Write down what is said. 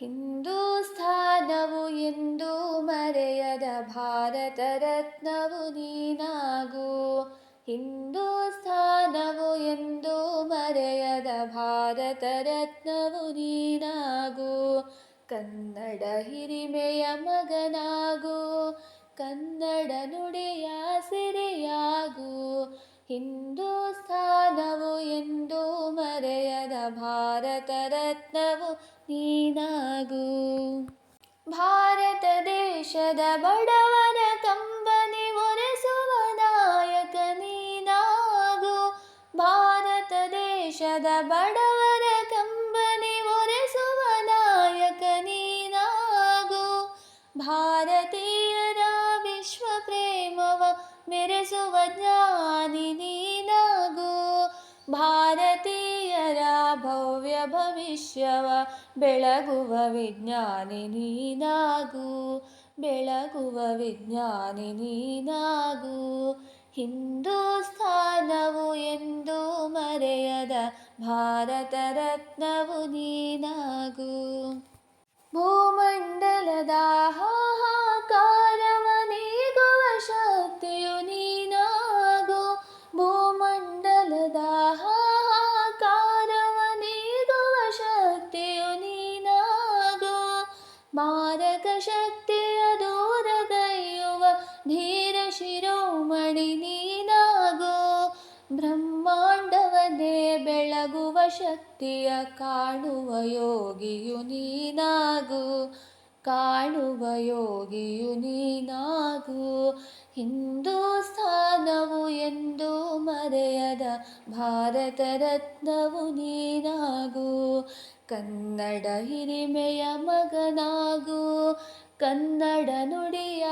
ಹಿಂದೂಸ್ಥಾನವು ಎಂದು ಮರೆಯದ ಭಾರತ ರತ್ನವು ನೀನಾಗು. ಹಿಂದೂಸ್ಥಾನವು ಎಂದು ಮರೆಯದ ಭಾರತ ರತ್ನವು ನೀನಾಗು. ಕನ್ನಡ ಹಿರಿಮೆಯ ಮಗನಾಗು. ಕನ್ನಡ ನುಡಿಯ ಸಿರಿಯಾಗು. ಹಿಂದೂಸ್ಥಾನವು ಎಂದು ಮರೆಯದ ಭಾರತ ರತ್ನವು ನೀನಾಗು. ಭಾರತ ದೇಶದ ಬಡವರ ಕಂಬನಿ ಒರೆಸುವ ನಾಯಕ ನೀನಾಗು. ಭಾರತ ದೇಶದ ಬಡವರ ಕಂಬನಿ ಒರೆಸುವ ನಾಯಕ ನೀನಾಗು. ಭಾರತೀಯರ ವಿಶ್ವ ಪ್ರೇಮವ ಮೆರೆಸುವ ಜ್ಞಾನಿ ಭವಿಷ್ಯವ ಬೆಳಗುವ ವಿಜ್ಞಾನಿ ನೀನಾಗು ಬೆಳಗುವ ವಿಜ್ಞಾನಿ ನೀನಾಗು. ಹಿಂದೂಸ್ಥಾನವು ಎಂದು ಮರೆಯದ ಭಾರತ ರತ್ನವು ನೀನಾಗು. ಭೂಮಂಡಲದ ಮಾರಕ ಶಕ್ತಿಯ ದೂರಗೈಯುವ ಧೀರ ಶಿರೋಮಣಿ ನೀನಾಗೋ. ಬ್ರಹ್ಮಾಂಡವನ್ನೇ ಬೆಳಗುವ ಶಕ್ತಿಯ ಕಾಣುವ ಯೋಗಿಯು ನೀನಾಗು. ಕಾಣುವ ಯೋಗಿಯು ನೀನಾಗು. ಹಿಂದೂಸ್ಥಾನವು ಭಾರತ ರತ್ನವು ನೀನಾಗು ಕನ್ನಡ ಹಿರಿಮೆಯ ಮಗನಾಗು ಕನ್ನಡ ನುಡಿಯ